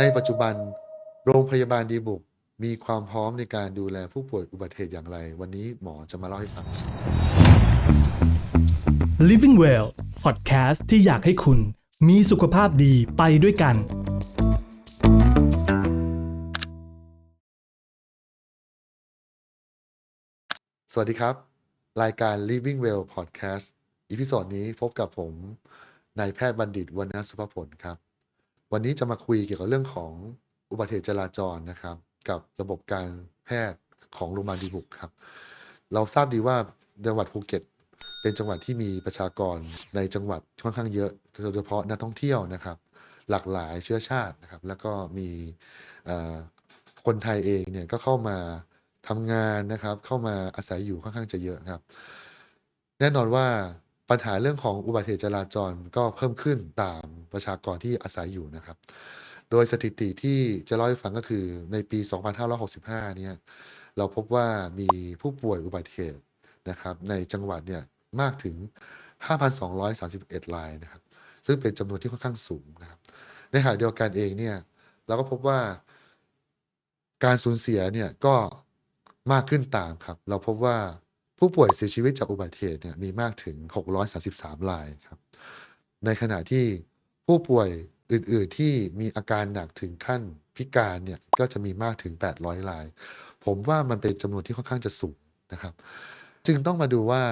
ในปัจจุบัน โรงพยาบาลดีบุกมีความพร้อมในการดูแลผู้ป่วยอุบัติเหตุอย่างไร วันนี้หมอจะมาเล่าให้ฟัง Living Well Podcast ที่อยากให้คุณมีสุขภาพดีไปด้วยกัน สวัสดีครับ รายการ Living Well Podcast อีพิโซดนี้พบกับผมนายแพทย์บัณฑิตวรรณสุภผลครับ วันนี้จะมาคุยเกี่ยวกับเรื่องของอุบัติเหตุจราจรนะครับ กับระบบการแพทย์ของโรงพยาบาลดีบุกครับ เราทราบดีว่าจังหวัดภูเก็ต เป็นจังหวัดที่มีประชากรในจังหวัดค่อนข้างเยอะโดยเฉพาะนักท่องเที่ยวนะครับ หลากหลายเชื้อชาตินะครับ แล้วก็มีคนไทยเองเนี่ยก็เข้ามาทำงานนะครับ เข้ามาอาศัยอยู่ค่อนข้างจะเยอะครับ แน่นอนว่า ปัญหาเรื่องของอุบัติเหตุจราจรก็เพิ่มขึ้นตามประชากรที่อาศัยอยู่นะครับ โดยสถิติที่จะเล่าให้ฟังก็คือในปี 2565 เนี่ยเราพบว่ามีผู้ป่วยอุบัติเหตุนะครับในจังหวัดเนี่ยมากถึง 5,231รายนะครับ ซึ่งเป็นจำนวนที่ค่อนข้างสูงนะครับ ในขณะเดียวกันเองเนี่ยเราก็พบว่าการสูญเสียเนี่ยก็มากขึ้นตามครับ เราพบว่า ผู้ป่วยเสียชีวิตจากอุบัติเหตุเนี่ยมีมากถึง 633รายครับ ในขณะที่ผู้ป่วยอื่น ๆ ที่มีอาการหนักถึงขั้นพิการเนี่ยก็จะมีมากถึง 800ราย ผมว่ามันเป็นจำนวนที่ค่อนข้างจะสูงนะครับ จึงต้องมาดูว่า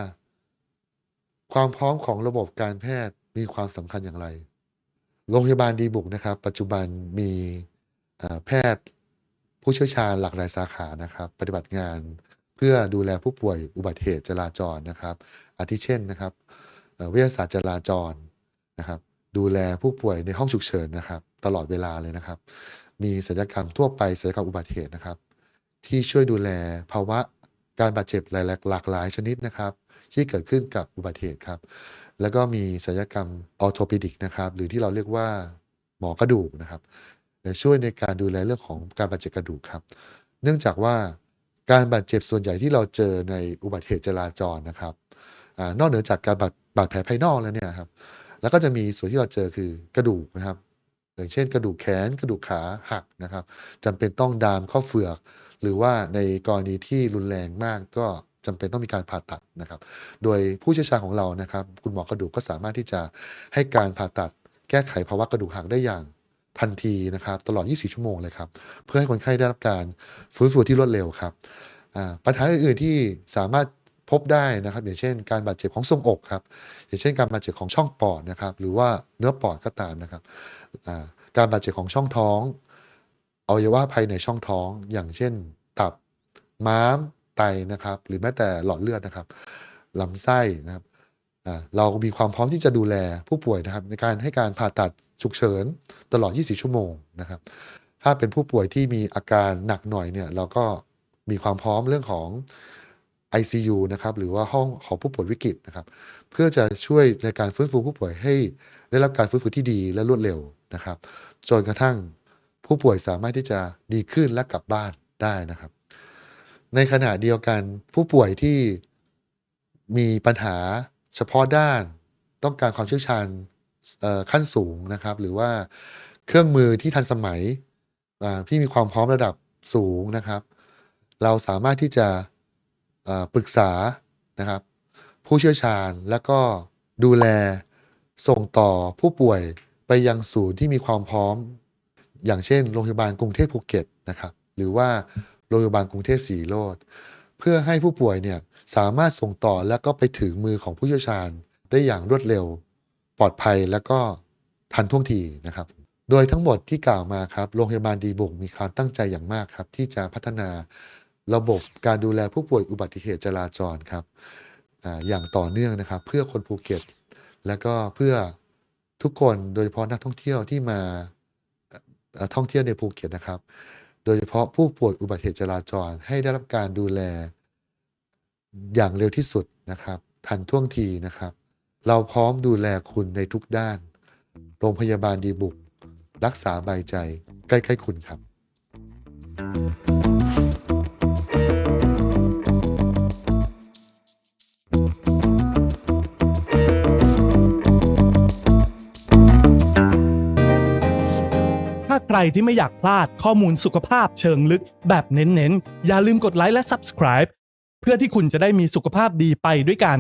ความพร้อมของระบบการแพทย์มีความสำคัญอย่างไร โรงพยาบาลดีบุกนะครับ ปัจจุบันมีแพทย์ผู้เชี่ยวชาญหลากหลายสาขานะครับ ปฏิบัติงาน พื่อดูแลผู้ป่วยอุบัติเหตุจราจรนะครับ อาทิเช่นนะครับเวิทยาศาสตร์จราจรนะครับ ดูแลผู้ป่วยในห้องฉุกเฉินนะครับ ตลอดเวลาเลยนะครับ มีศัลยกรรมทั่วไปศัลยกรรมอุบัติเหตุนะครับ ที่ช่วยดูแลภาวะการบาดเจ็บหลายหลากหลายชนิดนะครับ ที่เกิดขึ้นกับอุบัติเหตุครับ แล้วก็มีศัลยกรรมออโทปิดิกนะครับ หรือที่เราเรียกว่าหมอกระดูกนะครับช่วยในการดูแลเรื่องของการบาดเจ็บกระดูกครับ เนื่องจากว่า การบาดเจ็บส่วนใหญ่ที่เราเจอในอุบัติเหตุจราจรนะครับอนอกเหนือจากการบาดบาดแผลภายนอกแล้วเนี่ยครับ แล้วก็จะมีส่วนที่เราเจอคือกระดูกนะครับ อย่างเช่น กระดูกแขนกระดูกขาหักนะครับจำเป็นต้องดามข้อเฟือก หรือว่าในกรณีที่รุนแรงมากก็จำเป็นต้องมีการผ่าตัดนะครับ โดยผู้เชี่ยวชาญของเรานะครับ คุณหมอกระดูกก็สามารถที่จะให้การผ่าตัดแก้ไขภาวะกระดูกหักได้อย่าง ทันทีนะครับ ตลอด 24 ชั่วโมงเลยครับ เพื่อให้คนไข้ได้รับการฟื้นฟูที่รวดเร็วครับปัญหาอื่นๆที่สามารถพบได้นะครับ อย่างเช่น การบาดเจ็บของทรงอกครับอย่างเช่น การบาดเจ็บของช่องปอดนะครับ หรือว่าเนื้อปอดก็ตามนะครับการบาดเจ็บของช่องท้องอวัยวะภายในช่องท้อง อย่างเช่น ตับม้ามไตนะครับ หรือแม้แต่หลอดเลือดนะครับลำไส้นะครับ เรามีความพร้อมที่จะดูแลผู้ป่วยนะครับในการให้การผ่าตัดฉุกเฉินตลอด 24 ชั่วโมงนะครับ ถ้าเป็นผู้ป่วยที่มีอาการหนักหน่อยเนี่ยเราก็มีความพร้อมเรื่องของ ICU นะครับหรือว่าห้องของผู้ป่วยวิกฤตนะครับ เพื่อจะช่วยในการฟื้นฟูผู้ป่วยให้ได้รับการฟื้นฟูที่ดีและรวดเร็วนะครับ จนกระทั่งผู้ป่วยสามารถที่จะดีขึ้นและกลับบ้านได้นะครับ ในขณะเดียวกันผู้ป่วยที่มีปัญหา เฉพาะด้านต้องการความเชี่ยวชาญขั้นสูงนะครับ หรือว่าเครื่องมือที่ทันสมัยที่มีความพร้อมระดับสูงนะครับ เราสามารถที่จะปรึกษานะครับ ผู้เชี่ยวชาญแล้วก็ดูแลส่งต่อผู้ป่วยไปยังศูนย์ที่มีความพร้อม อย่างเช่นโรงพยาบาลกรุงเทพภูเก็ตนะครับ หรือว่าโรงพยาบาลกรุงเทพศรีโรจน์ เพื่อให้ผู้ป่วยเนี่ยสามารถส่งต่อแล้วก็ไปถึงมือของผู้เชี่ยวชาญ ได้อย่างรวดเร็ว ปลอดภัยแล้วก็ทันท่วงทีนะครับ โดยทั้งหมดที่กล่าวมาครับโรงพยาบาลดีบุกมีความตั้งใจอย่างมากครับ ที่จะพัฒนาระบบการดูแลผู้ป่วยอุบัติเหตุจราจรครับออย่างต่อเนื่องนะครับ เพื่อคนภูเก็ต และก็เพื่อทุกคนโดยเฉพาะนักท่องเที่ยวที่มาท่องเที่ยวในภูเก็ตนะครับ โดยเฉพาะผู้ป่วยอุบัติเหตุจราจรให้ได้รับการดูแล อย่างเร็วที่สุดนะครับ ทันท่วงทีนะครับ เราพร้อมดูแลคุณในทุกด้าน โรงพยาบาลดีบุก รักษาใบใจ ใกล้ๆคุณครับถถ้ ที่ไม่อยากพลาดข้อมูลสุขภาพเชิงลึกแบบเน้นๆ อย่าลืมกดไลค์และ Subscribe เพื่อที่คุณจะได้มีสุขภาพดีไปด้วยกัน